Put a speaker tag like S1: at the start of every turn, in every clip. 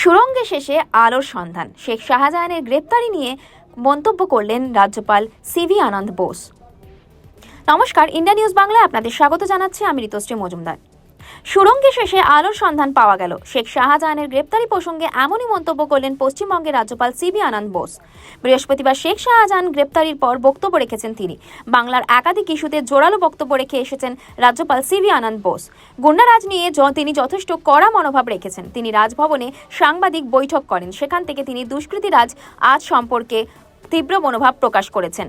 S1: সুরঙ্গে শেষে আলোর সন্ধান। শেখ শাহজাহানের গ্রেপ্তারি নিয়ে মন্তব্য করলেন রাজ্যপাল সিভি আনন্দ বোস। নমস্কার, ইন্ডিয়া নিউজ বাংলায় আপনাদের স্বাগত জানাচ্ছি। আমি ঋতুশ্রী মজুমদার। সুরঙ্গে শেষে আলোর সন্ধান পাওয়া গেল। শেখ শাহজাহানের গ্রেপ্তারি প্রসঙ্গে এমনই মন্তব্য করলেন পশ্চিমবঙ্গের রাজ্যপাল সিবি আনন্দ বোস। বৃহস্পতিবার শেখ শাহজাহান গ্রেপ্তারির পর বক্তব্য রেখেছেন তিনি। বাংলার একাধিক ইস্যুতে জোরালো বক্তব্য রেখে এসেছেন রাজ্যপাল সিবি আনন্দ বোস। গুন্ডারাজ নিয়ে তিনি যথেষ্ট কড়া মনোভাব রেখেছেন। তিনি রাজভবনে সাংবাদিক বৈঠক করেন। সেখান থেকে তিনি দুষ্কৃতী রাজ আজ সম্পর্কে তীব্র মনোভাব প্রকাশ করেছেন।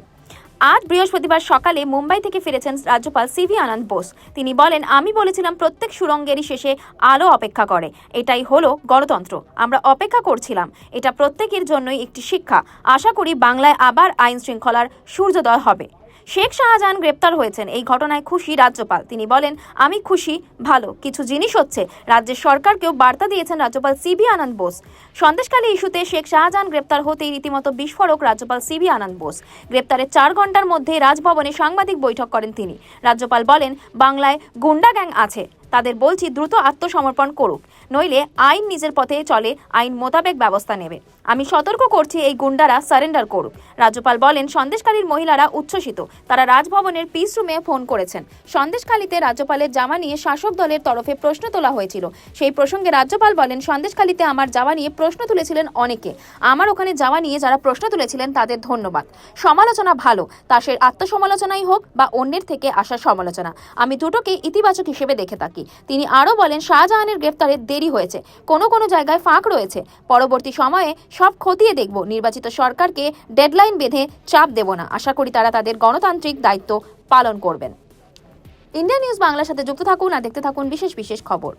S1: আজ বৃহস্পতিবার সকালে মুম্বাই থেকে ফিরেছেন রাজ্যপাল সিভি আনন্দ বোস। তিনি বলেন, আমি বলেছিলাম প্রত্যেক সুরঙ্গেরই শেষে আলো অপেক্ষা করে। এটাই হলো গণতন্ত্র। আমরা অপেক্ষা করছিলাম। এটা প্রত্যেকের জন্যই একটি শিক্ষা। আশা করি বাংলায় আবার আইন শৃঙ্খলার সূর্যোদয় হবে। শেখ শাহজাহান গ্রেপ্তার হয়েছেন। এই ঘটনায় খুশি রাজ্যপাল। তিনি বলেন, আমি খুশি, ভালো, কিছু জিনিস হচ্ছে। রাজ্যের সরকারকেও বার্তা দিয়েছেন রাজ্যপাল সিবি আনন্দ বোস। সন্দেশকালী ইস্যুতে শেখ শাহজাহান গ্রেপ্তার হতেই রীতিমতো বিস্ফোরক রাজ্যপাল সিবি আনন্দ বোস। গ্রেপ্তারের চার ঘণ্টার মধ্যে রাজভবনে সাংবাদিক বৈঠক করেন তিনি। রাজ্যপাল বলেন, বাংলায় গুন্ডা গ্যাং আছে। তাদের বলছি দ্রুত আত্মসমর্পণ করুক, নইলে আইন নিজের পথে চলে, আইন মোতাবেক ব্যবস্থা নেবে। আমি সতর্ক করছি এই গুন্ডারা সারেন্ডার করুক। রাজ্যপাল বলেন সন্দেশকালীর মহিলারা উচ্ছ্বসিত। তারা রাজভবনের পিস রুমে ফোন করেছেন। সন্দেশখালীতে রাজ্যপালের জামা নিয়ে শাসক দলের তরফে প্রশ্ন তোলা হয়েছিল। সেই প্রসঙ্গে রাজ্যপাল বলেন, সন্দেশখালীতে আমার যাওয়া নিয়ে প্রশ্ন তুলেছিলেন অনেকে। আমার ওখানে যাওয়া নিয়ে যারা প্রশ্ন তুলেছিলেন তাদের ধন্যবাদ। সমালোচনা ভালো, তা সে আত্মসমালোচনাই হোক বা অন্যের থেকে আসা সমালোচনা। আমি দুটোকে ইতিবাচক হিসেবে দেখে থাকি। তিনি আরও বলেন, শাহজাহানের গ্রেফতারে দেরি হয়েছে। কোনো কোনো জায়গায় ফাঁক রয়েছে। পরবর্তী সময়ে সব খতিয়ে দেখব। নির্বাচিত সরকারকে ডেডলাইন বেঁধে চাপ দেব না। আশা করি তারা তাদের গণতান্ত্রিক দায়িত্ব পালন করবেন। ইন্ডিয়া নিউজ বাংলার সাথে যুক্ত থাকুন আর দেখতে থাকুন বিশেষ বিশেষ খবর।